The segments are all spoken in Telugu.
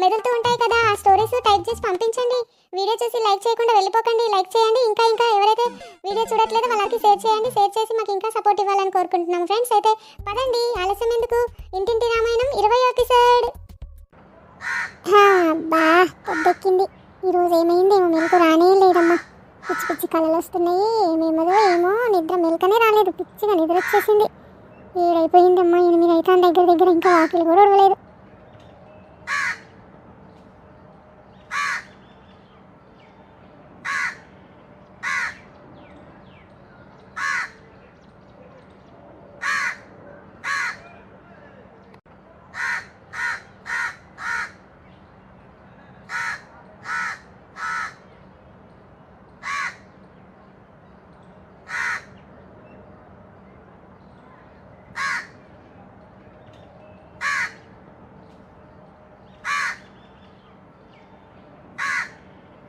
మెదులుతూ ఉంటాయి కదా ఆ స్టోరీస్ టైప్ చేసి పంపించండి. వీడియో చూసి లైక్ చేయకుండా వెళ్ళిపోకండి. లైక్ చేయండి. ఇంకా ఇంకా ఎవరైతే వీడియో చూడట్లేదో వాళ్ళకి షేర్ చేయండి. షేర్ చేసి మాకు ఇంకా సపోర్ట్ ఇవ్వాలని కోరుకుంటున్నాం ఫ్రెండ్స్ అయితే పదండి. ఆలస్యం ఎందుకు? ఇంటింటి రామాయణం ఇరవై ఎపిసోడ్ బా పొద్దెక్కింది. ఈరోజు ఏమైంది మెలకు రానే లేదమ్మా. పిచ్చి పిచ్చి కళలు వస్తున్నాయి. ఏమేమదో ఏమో. నిద్ర మెలకనే రాలేదు. పిచ్చిగా నిద్ర వచ్చేసింది ఏడైపోయిందమ్మా. ఎనిమిది అయితే దగ్గర దగ్గర. ఇంకా వాకిలు కూడా ఉడవలేదు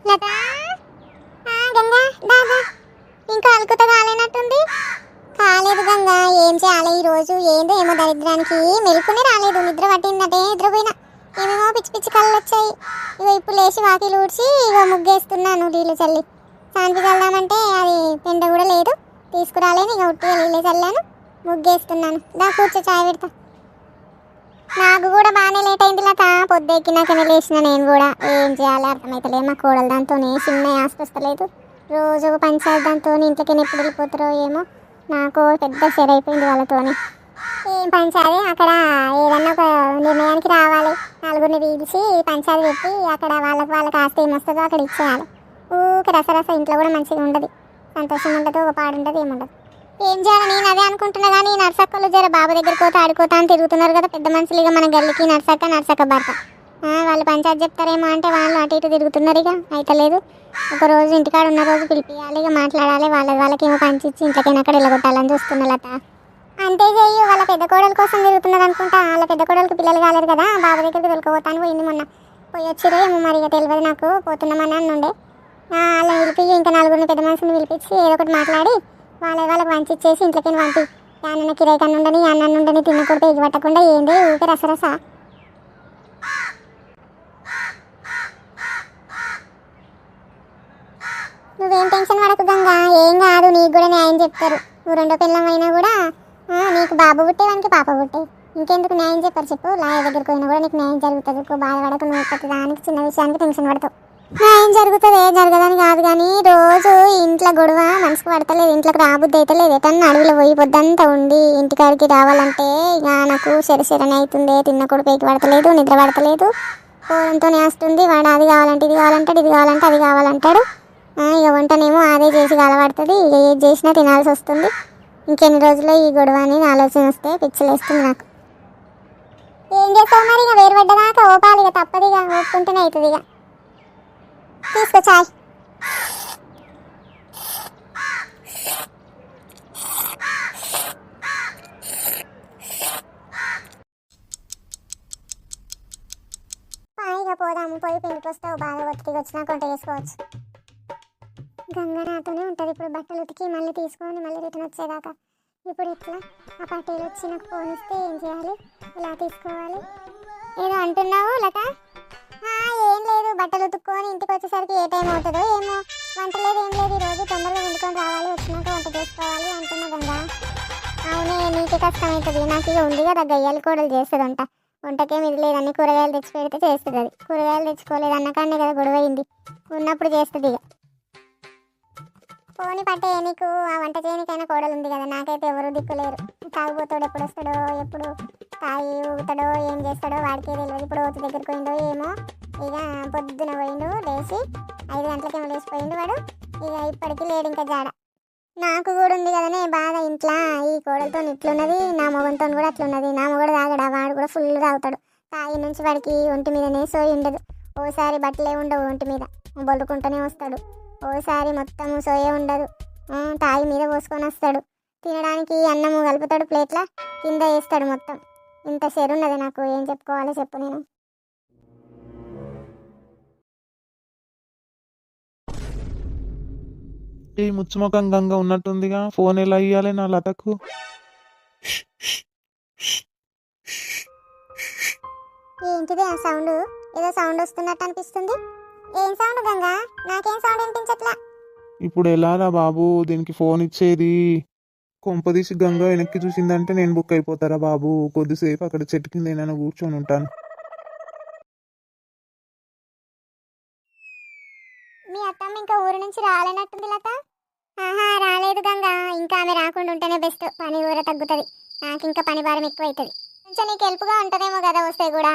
లతా ఆ, గంగా దాదా ఇంకా అలుకుత కాలేనట్టుంది కాలేదు గంగా ఏం చేయాలి ఈ రోజు ఏందో ఏమో దరిద్రానికి. మెలుకునే రాలేదు. నిద్ర పట్టిందంటే. నిద్రపోయినా. ఏమేమో పిచ్చి పిచ్చి కళ్ళు వచ్చాయి. ఇగో ఇప్పుడు లేచి వాకిలు ఊడ్చి ఇగో ముగ్గేస్తున్నాను నీళ్ళు చల్లి. శాంతి చల్లామంటే అది పెండ కూడా లేదు. తీసుకురాలేను. ఇక ఉట్టిగా నీళ్ళు చల్లాను. ముగ్గేస్తున్నాను. దా కూర్చో చాయ్ పెడతా. నాకు కూడా బాగానే లేట్ అయింది లత. పొద్దెక్కినాకనే లేచిన నేను కూడా. ఏం చేయాలి అర్థమవుతలే మా కోడలు దాంతోనే చిన్న ఆస్పస్తలేదు రోజు ఒక పంచాయతీ దాంతో ఇంట్లోకి ఎప్పుడు వెళ్ళిపోతారో ఏమో. నాకు పెద్ద సెర్ అయిపోయింది వాళ్ళతోని. ఏం పంచాలి? అక్కడ ఏదన్నా ఒక నిర్ణయానికి రావాలి. నలుగురిని పీల్చి పంచాది పెట్టి అక్కడ వాళ్ళకి వాళ్ళకి ఆస్తి ఏమొస్తుందో అక్కడ ఇచ్చేయాలి. ఊకే రసరస ఇంట్లో కూడా మంచిగా ఉండదు. సంతోషం ఉండదు ఒక పాడు ఉండదు ఏముండదు ఏం చేయాలి? నేను అదే అనుకుంటున్నా కానీ నర్సక్కలు జర బాబు దగ్గరికి పోతే ఆడుకోతా అని తిరుగుతున్నారు కదా పెద్ద మనుషులు. ఇక మన గల్లికి నర్సక్క నర్సక్క భర్త. వాళ్ళు పంచాయత్ చెప్తారేమో అంటే వాళ్ళు అటు ఇటు తిరుగుతున్నారు ఇక. అయితలేదు ఒక రోజు ఇంటికాడ ఉన్న రోజు పిలిపియాలి ఇక మాట్లాడాలి. వాళ్ళ వాళ్ళకి ఏమో పంచిచ్చి ఇంట్లోకైనా అక్కడ వెళ్ళగొట్టాలని చూస్తున్నా లత. అంతే చెయ్యి వాళ్ళ పెద్ద కోడల కోసం తిరుగుతున్నారు అనుకుంటా. వాళ్ళ పెద్ద కోడలకు పిల్లలు కాలేదు కదా. బాబు దగ్గరికి తొలకపోతాను పోయింది మొన్న. పోయి వచ్చిరే ఏమో మరి ఇక తెలియదు నాకు. పోతున్నామని అన్నుండే. ఆ, వాళ్ళని పిలిపి ఇంకా నలుగురిని పెద్ద మనుషుని పిలిపించి ఏదో ఒకటి మాట్లాడి వాళ్ళ వాళ్ళకి వంచి ఇంట్లోకైనా పంపి. యాన్న కిరాయి కన్నుండని ఉండని అన్న ఉండని తినకూడదు ఎగి పట్టకుండా ఏంది ఊపిరి అసరసా నువ్వేం టెన్షన్ పడకు గంగా ఏం కాదు నీకు కూడా న్యాయం చెప్తారు. నువ్వు రెండో పిల్లమైనా కూడా నీకు బాబు పుట్టేవానికి పాప పుట్టే. ఇంకెందుకు న్యాయం చెప్పారు చెప్పు లాయర్ దగ్గరికి పోయినా కూడా నీకు న్యాయం జరుగుతుంది. నువ్వు బాధపడకు నువ్వు ప్రతి దానికి చిన్న విషయానికి టెన్షన్ పడతావు. న్యాయం జరుగుతుంది జరగదని కాదు కానీ రోజు ఇంట్లో గొడవ మనసుకు పడతలేదు ఇంట్లోకి రాబుద్ది అయితే లేదు. ఎటన్నా అడవిలో పోయి పొద్దంతా ఉండి ఇంటికాడికి రావాలంటే ఇక నాకు శరశరణ అవుతుంది తిన్న కూడా పైకి పడతలేదు నిద్ర పడతలేదు. కోడంతో వస్తుంది వాడు అది కావాలంటే ఇది కావాలంటాడు ఇది కావాలంటే అది కావాలంటాడు. ఇక వంటనేమో అదే చేసి కలబడుతుంది ఇక ఏది చేసినా తినాల్సి వస్తుంది. ఇంకెన్ని రోజుల్లో ఈ గొడవ అనేది ఆలోచన వస్తే పిచ్చలేస్తుంది నాకు. ఏం చేస్తావు మరి? ఇక వేరు పడ్డదాకా ఓపాలి. ఇక తప్పదు ఇక. ఓపుకుంటూనే అవుతుంది ఇక. తీసుకో చాయ్. పోదాము. పోయి పిండికి వస్తావు బాగా ఒత్తికి వచ్చినా కొంట వేసుకోవచ్చు గంగ నాతోనే ఉంటుంది. ఇప్పుడు బట్టలు ఉతికి మళ్ళీ తీసుకొని మళ్ళీ రిటర్న్ వచ్చేదాకా. ఇప్పుడు ఇట్లా ఆ పట్టేలు వచ్చి నాకు ఫోన్ ఇస్తే ఏం చేయాలి? ఇలా తీసుకోవాలి. ఏదో అంటున్నావు లత? ఏం లేదు. బట్టలు ఉతుక్కొని ఇంటికి వచ్చేసరికి ఏ టైం అవుతుందో ఏమో. వంట లేదు ఏం లేదు. ఈరోజు తొందరగా వండుకొని రావాలి. వచ్చినాక వంట చేసుకోవాలి అంటున్నా గంగా. అవునే నీకే కష్టం అవుతుంది నాకు ఇక ఉంది కదా గయ్యాలి కూడలు చేస్తుంది అంట వంటకేం ఇది లేదని కూరగాయలు తెచ్చి పెడితే చేస్తుంది అది. కూరగాయలు తెచ్చుకోలేదు. అన్నకాడనే కదా గొడవ అయింది. ఉన్నప్పుడు చేస్తుంది ఇక పోని పట్టే నీకు ఆ వంట చేయనికైనా కోడలు ఉంది కదా నాకైతే ఎవరు దిక్కులేరు తాగుబోతాడు ఎప్పుడు వస్తాడో ఎప్పుడు తాగి ఊగుతాడో ఏం చేస్తాడో వాడికే తెలియదు ఇప్పుడు ఓతు దగ్గరికి పోయిందో ఏమో ఇక పొద్దున పోయిండు లేచి ఐదు గంటలకేమో లేచిపోయిండు వాడు. ఇక ఇప్పటికీ లేడు ఇంకా జాడ. నాకు కూడా ఉంది కదనే బాధ ఇంట్లో. ఈ కోడలతో ఇట్లున్నది నా మొగంతో కూడా అట్లున్నది. నా మొగడు తాగడా వాడు కూడా ఫుల్ తాగుతాడు. తాగి నుంచి వాడికి ఒంటి మీదనే సోయి ఉండదు. ఓసారి బట్టలే ఉండవు ఒంటి మీద. బొల్లుకుంటూనే వస్తాడు. ఓసారి మొత్తము సోయే ఉండదు. ఆ, తాయి మీద పోసుకొని వస్తాడు. తినడానికి అన్నము కలుపుతాడు ప్లేట్ల కింద వేస్తాడు మొత్తం. ఇంత ఉన్నది నాకు ఏం చెప్పుకోవాలో చెప్పు నేను. ఈ ముచ్చుముఖం గంగ ఉన్నట్టుందిగా ఫోన్ ఎలా ఇయ్యాలి నా లతకు? ఏంటిది ఆ సౌండ్? ఏదో సౌండ్ వస్తున్నట్టు అనిపిస్తుంది. ఏం సౌండ్ గంగా? నాకేం సౌండ్ వినిపించట్లా? ఇప్పుడు ఎలారా బాబు దీనికి ఫోన్ ఇచ్చేది? కొంపదీసి గంగ వెనక్కి చూసిందంటే నేను బుక్ అయిపోతారా బాబు? కొద్దిసేపు అక్కడ చెట్టు కింద ఏమైనా కూర్చొని ఉంటాను. మీ అత్తమ్మ ఇంకా ఊరు నుంచి రాలేనట్టుంది లత. ఆహా రాలేదు గంగా. ఇంకా ఆమె రాకుండా ఉంటేనే బెస్ట్. పని ఊర తగ్గుతుంది. నాకు ఇంకా పని భారం ఎక్కువ అవుతుంది కొంచెం నీకు హెల్ప్గా ఉంటుందేమో కదా వస్తే కూడా.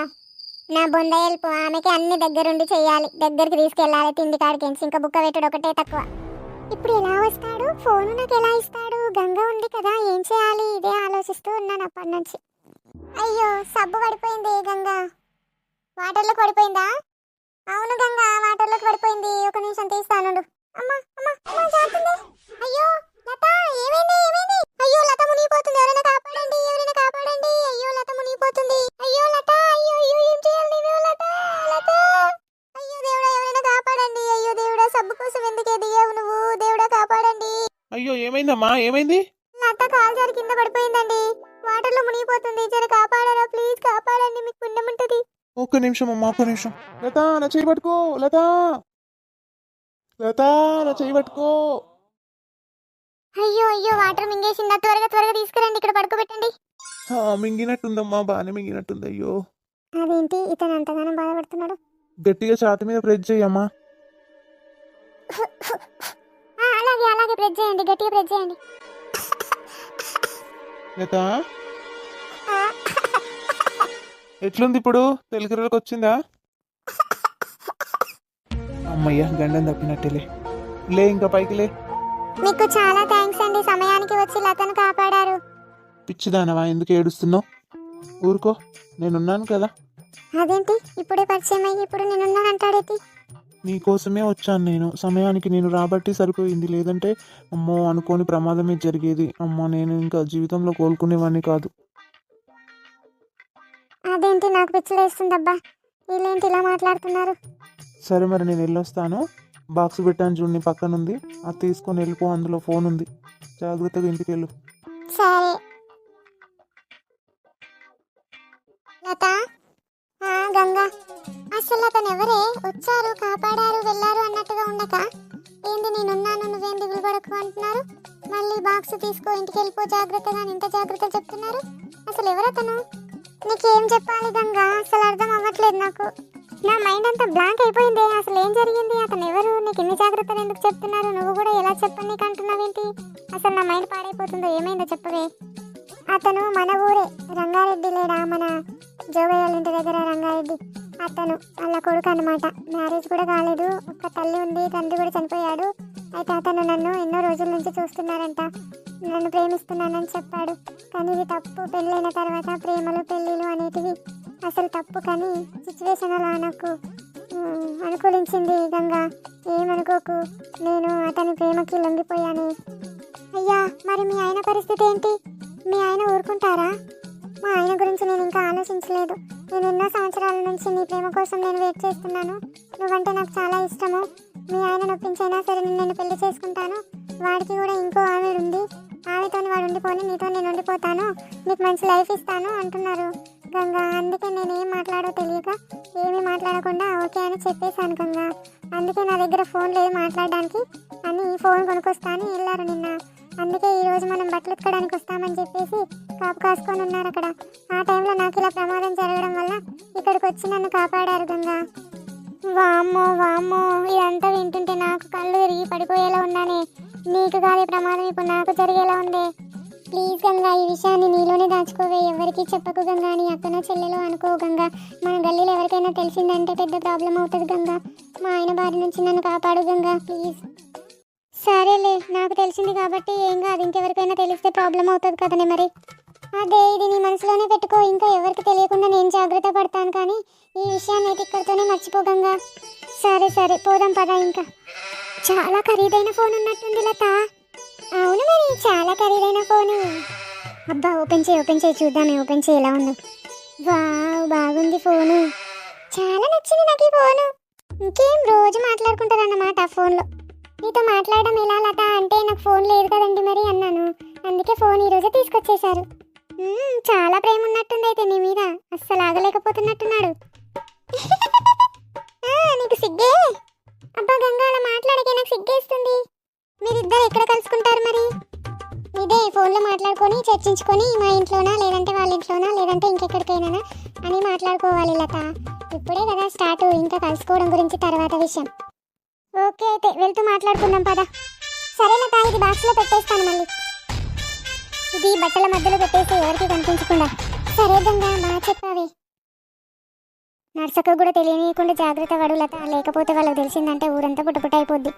నా బొంద హెల్ప్ ఆమెకి అన్ని దగ్గరుండి చేయాలి దగ్గరికి తీసుకెళ్ళాలి. తిండి కాడికి ఇంకా బుక్క పెట్టడు ఒకటే తక్కువ. ఇప్పుడు ఎలా వస్తాడు? ఫోన్ నాకు ఎలా ఇస్తాడు? గంగ ఉంది కదా ఏం చేయాలి? ఇదే ఆలోచిస్తూ ఉన్నాను అప్పటి నుంచి. అయ్యో సబ్బు పడిపోయింది గంగ. వాటర్లోకి పడిపోయిందా? అవును గంగ వాటర్లోకి పడిపోయింది. ఒక నిమిషం తీస్తాను అమ్మా అమ్మా అయ్యో లత ఏమైంది ఏమైంది? లత మునిగిపోతుంది. ఎవరైనా కాపాడండి ఎవరైనా కాపాడండి. అయ్యో లత మునిగిపోతుంది. అయ్యో లత అయ్యో అయ్యో ఏం చేయాలి నేను లత లత? అయ్యో దేవుడా ఎవరైనా కాపాడండి. అయ్యో దేవుడా సబ్బు కోసం ఎందుకే దిగావు నువ్వు? దేవుడా కాపాడండి. అయ్యో ఏమైందమ్మా? ఏమైంది? లత కాలు జారి కింద పడిపోయిందండి. వాటర్లో మునిగిపోతుంది. జర కాపాడారా? ప్లీజ్ కాపాడండి. మీకు పుణ్యం ఉంటుంది. ఒక్క నిమిషం అమ్మా ఒక్క నిమిషం. లత నా చేయి పట్టుకో. లత లత నా చేయి పట్టుకో. అయ్యో అయ్యో వాటర్ మింగేసిందా? త్వరగా త్వరగా తీసుకురండి ఇక్కడ పడుకోబెట్టండి. ఆ, మింగినట్టుందమ్మా బాగానే మింగినట్టుంది అయ్యో. అదేంటి? ఇతను అంతగానో బాధపడుతున్నాడు. గట్టిగా ఛాతి మీద ప్రెస్ చేయమ్మా. ఆ, అలాగే అలాగే ప్రెస్ చేయండి గట్టిగా ప్రెస్ చేయండి. లత? ఎట్లుంది ఇప్పుడు? తెలుగులోకి వచ్చిందా? అమ్మయ్య గండం తప్పినట్టేలే లే ఇంకా పైకి లే. మీకు చాలా వచ్చి లతను కాపాడారు. పిచ్చిదానవా ఎందుకు ఏడుస్తున్నావు? ఊరుకో నేనున్నాను కదా. అదేంటి? ఇప్పుడే పరిచయం అయ్యి ఇప్పుడు నేనున్నానంటాడేటి నీకోసమే వచ్చాను నేను. సమయానికి నేను రాబట్టి సరిపోయింది. లేదంటే అమ్మో అనుకోని ప్రమాదమే జరిగేది. అమ్మో నేను ఇంకా జీవితంలో కోలుకునేవాడిని కాదు. అదేంటి? నాకు పిచ్చలేస్తుందబ్బా వీళ్ళేంటి ఇలా మాట్లాడుతున్నారు? సరే మరి నేను వెళ్ళొస్తాను. బాక్స్ పెట్టాను చూడు నీ పక్కన ఉంది అది తీసుకొని వెళ్ళిపో అందులో ఫోన్ ఉంది జాగ్రత్తగా ఇంటికి వెళ్ళు సరే. లత గంగా అసలు అతను ఎవరే వచ్చారు కాపాడారు వెళ్ళారు అన్నట్టుగా ఉండక ఏంది నేనున్నాను నువ్వేం దిగులు పడకు అంటున్నారు? మళ్ళీ బాక్స్ తీసుకో ఇంటికి వెళ్ళిపో జాగ్రత్తగా అని ఇంత జాగ్రత్త చెప్తున్నారు? అసలు ఎవరతను? నీకేం చెప్పాలి గంగా? అసలు అర్థం అవ్వట్లేదు నాకు. నా మైండ్ అంతా బ్లాంక్ అయిపోయింది. అసలు ఏం జరిగింది? అతను ఎవరు? నీకు ఇన్ని జాగ్రత్తలు ఎందుకు చెప్తున్నారు? నువ్వు కూడా ఎలా చెప్పని నీకు అంటున్నావేంటి? అసలు నా మైండ్ పాడైపోతుందో ఏమైందో చెప్పవే. అతను మన ఊరే. రంగారెడ్డి లేడా? మన జోగయ్య ఇంటి దగ్గర రంగారెడ్డి. అతను వాళ్ళ కొడుకు అనమాట మ్యారేజ్ కూడా కాలేదు. ఒక తల్లి ఉంది. తండ్రి కూడా చనిపోయాడు. అయితే అతను నన్ను ఎన్నో రోజుల నుంచి చూస్తున్నారంట. నన్ను ప్రేమిస్తున్నానని చెప్పాడు. కానీ ఇది తప్పు. పెళ్ళైన తర్వాత ప్రేమలు పెళ్ళిళ్ళు అనేటివి అసలు తప్పు కానీ సిచ్యువేషన్ అలా నాకు అనుకూలించింది గంగా. ఏమనుకోకు నేను అతని ప్రేమకి లొంగిపోయాను. అయ్యా మరి మీ ఆయన పరిస్థితి ఏంటి? మీ ఆయన ఊరుకుంటారా? మా ఆయన గురించి నేను ఇంకా ఆలోచించలేదు. నేను ఎన్నో సంవత్సరాల నుంచి నీ ప్రేమ కోసం నేను వెయిట్ చేస్తున్నాను. నువ్వంటే నాకు చాలా ఇష్టము. మీ ఆయన నొప్పించైనా సరే నేను పెళ్ళి చేసుకుంటాను. వాడికి కూడా ఇంకో ఆవిడ ఉంది. ఆవిడతో వాడు ఉండిపోని నీతో నేను ఉండిపోతాను. నీకు మంచి లైఫ్ ఇస్తాను అంటున్నారు. గంగా అందుకే నేను ఏం మాట్లాడో తెలియక ఏమీ మాట్లాడకుండా ఓకే అని చెప్పేశాను గంగా. అందుకే నా దగ్గర ఫోన్ లేదు మాట్లాడడానికి అని ఫోన్ కొనుక్కొస్తా అని వెళ్ళారు నిన్న. అందుకే ఈరోజు మనం బట్టలు ఉతకడానికి వస్తామని చెప్పేసి కాపు కాసుకొని ఉన్నారు అక్కడ. ఆ టైంలో నాకు ఇలా ప్రమాదం జరగడం వల్ల ఇక్కడికి వచ్చి నన్ను కాపాడారు గంగా. వామ్మో వామ్మో ఇదంతా వింటుంటే నాకు కళ్ళు తిరిగి పడిపోయేలా ఉన్నానే. నీకు కాదే ప్రమాదం ఇప్పుడు నాకు జరిగేలా ఉంది. ప్లీజ్ గంగా ఈ విషయాన్ని నీలోనే దాచుకోవే. ఎవరికి చెప్పకు గంగా నీ అక్కనో చెల్లెలో అనుకో గంగా. మన గల్లీలో ఎవరికైనా తెలిసిందంటే పెద్ద ప్రాబ్లం అవుతుంది గంగా. మా ఆయన బారి నుంచి నన్ను కాపాడు గంగా ప్లీజ్. సరేలే నాకు తెలిసింది కాబట్టి ఏం కాదు. ఇంకెవరికైనా తెలిస్తే ప్రాబ్లం అవుతుంది కదనే మరి. అదే ఇది నీ మనసులోనే పెట్టుకో. ఇంకా ఎవరికి తెలియకుండా నేను జాగ్రత్త పడతాను కానీ ఈ విషయాన్ని అయితే ఇక్కడితోనే మర్చిపోగంగా సరే సరే పోదాం పదా ఇంకా. చాలా ఖరీదైన ఫోన్ ఉన్నట్టుంది లత అవును మరి చాలా ఖరీదైన ఫోన్. అబ్బా ఓపెన్ చేయి ఓపెన్ చేయి చూద్దామే ఓపెన్ చేయి ఎలా ఉందో. వావ్ బాగుంది ఫోను. చాలా నచ్చింది నాకు ఈ ఫోను. ఇంకేం రోజు మాట్లాడుకుంటారన్నమాట ఆ ఫోన్లో. నీతో మాట్లాడడం ఎలా లత? అంటే నాకు ఫోన్ లేదు కదండి మరి అన్నాను. అందుకే ఫోన్ ఈరోజే తీసుకొచ్చేశారు. చాలా ప్రేమ ఉన్నట్టుంది అయితే నీ మీద. అస్సలు ఆగలేకపోతున్నట్టున్నాడు. నీకు సిగ్గే? అబ్బా గంగా అలా మాట్లాడకే నాకు సిగ్గేస్తుంది. మీరిద్దరు ఎక్కడ కలుసుకుంటారు మరి? ఇదే ఫోన్లో మాట్లాడుకొని చర్చించుకొని మా ఇంట్లోనా లేదంటే వాళ్ళ ఇంట్లోనా లేదంటే ఇంకెక్కడికైనా అని మాట్లాడుకోవాలి లత. ఇప్పుడే కదా స్టార్ట్ ఇంకా కలుసుకోవడం గురించి తర్వాత విషయం. ఓకే అయితే వెళ్తూ మాట్లాడుకుందాం పద. సరే లత ఇది బాక్స్లో పెట్టేస్తాను మళ్ళీ. ఇది బట్టల మధ్యలో పెట్టేసి ఎవరికి కనిపించకుండా. సరే గంగా బాగా చెప్పావే. నర్సకు కూడా తెలియనీయకుండా జాగ్రత్త పడు లత. లేకపోతే వాళ్ళకి తెలిసిందంటే ఊరంతా పుట్టపుట్ట అయిపోద్ది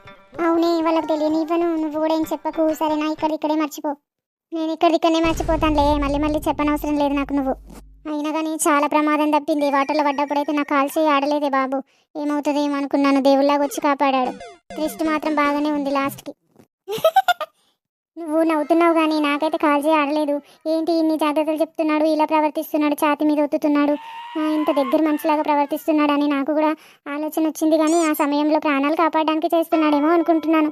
అవునే వాళ్ళకి తెలియనివ్వను. నువ్వు కూడా ఏం చెప్పకు. సరేనా? ఇక్కడ ఇక్కడే మర్చిపో. నేను ఇక్కడ ఇక్కడనే మర్చిపోతానులే. మళ్ళీ మళ్ళీ చెప్పనవసరం లేదు నాకు నువ్వు. అయినా కానీ చాలా ప్రమాదం తప్పింది. వాటర్లో పడ్డప్పుడైతే నాకు కాల్చి ఆడలేదే బాబు. ఏమవుతుందేమో అనుకున్నాను. దేవుళ్ళగా వచ్చి కాపాడాడు. క్రిస్ట్ మాత్రం బాగానే ఉంది లాస్ట్కి. నువ్వు నవ్వుతున్నావు కానీ నాకైతే కాల్చి ఆడలేదు. ఏంటి ఇన్ని జాగ్రత్తలు చెప్తున్నాడు ఇలా ప్రవర్తిస్తున్నాడు ఛాతి మీద ఒత్తుతున్నాడు? ఇంత దగ్గర మనిషిలాగా ప్రవర్తిస్తున్నాడు అని నాకు కూడా ఆలోచన వచ్చింది కానీ ఆ సమయంలో ప్రాణాలు కాపాడడానికి చేస్తున్నాడేమో అనుకుంటున్నాను.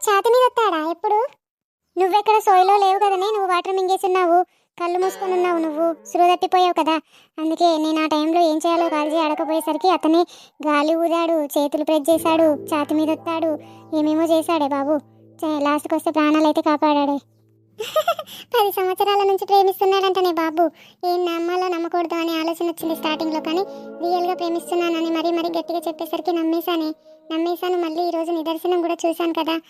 ఛాతి మీద ఒత్తాడా? ఎప్పుడు? నువ్వెక్కడ సోయిలో లేవు కదనే నువ్వు వాటర్ మింగేస్తున్నావు కళ్ళు మూసుకొని ఉన్నావు నువ్వు సురు కదా. అందుకే నేను ఆ టైంలో ఏం చేయాలో కాల్చి ఆడకపోయేసరికి అతనే గాలి ఊదాడు చేతులు ప్రెస్ చేశాడు ఛాతి మీద ఒత్తాడు. ఏమేమో చేశాడే బాబు. లాస్ట్కి వస్తే ప్రాణాలు అయితే కాపాడాడే. పది సంవత్సరాల నుంచి ప్రేమిస్తున్నాడంటనే బాబు. ఏం నమ్మాలో నమ్మకూడదు అనే ఆలోచన వచ్చింది స్టార్టింగ్లో కానీ రియల్గా ప్రేమిస్తున్నానని మరీ మరీ గట్టిగా చెప్పేసరికి నమ్మేశానే. నమ్మేశాను మళ్ళీ ఈరోజు నిదర్శనం కూడా చూశాను కదా.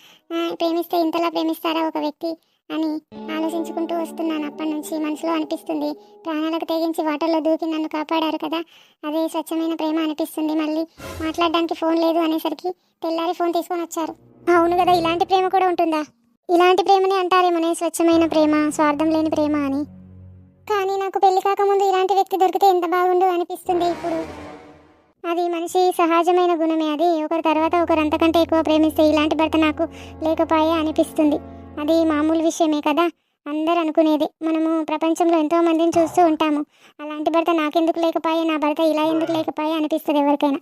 ప్రేమిస్తే ఇంతలా ప్రేమిస్తారా ఒక వ్యక్తి అని ఆలోచించుకుంటూ వస్తున్నాను. అప్పటి నుంచి మనసులో అనిపిస్తుంది. ప్రాణాలకు తెగించి వాటర్లో దూకి నన్ను కాపాడారు కదా. అదే స్వచ్ఛమైన ప్రేమ అనిపిస్తుంది. మళ్ళీ మాట్లాడడానికి ఫోన్ లేదు అనేసరికి తెల్లారి ఫోన్ తీసుకొని వచ్చారు. అవును కదా ఇలాంటి ప్రేమ కూడా ఉంటుందా? ఇలాంటి ప్రేమని అంటారేమోనే స్వచ్ఛమైన ప్రేమ స్వార్థం లేని ప్రేమ అని. కానీ నాకు పెళ్ళి కాకముందు ఇలాంటి వ్యక్తి దొరికితే ఎంత బాగుండు అనిపిస్తుంది ఇప్పుడు. అది మనిషి సహజమైన గుణమే అది ఒకరి తర్వాత ఒకరు అంతకంటే ఎక్కువ ప్రేమిస్తే ఇలాంటి భర్త నాకు లేకపోయే అనిపిస్తుంది. అది మామూలు విషయమే కదా అందరు అనుకునేది. మనము ప్రపంచంలో ఎంతో మందిని చూస్తూ ఉంటాము. అలాంటి భర్త నాకెందుకు లేకపోయే నా భర్త ఇలా ఎందుకు లేకపోయే అనిపిస్తుంది ఎవరికైనా.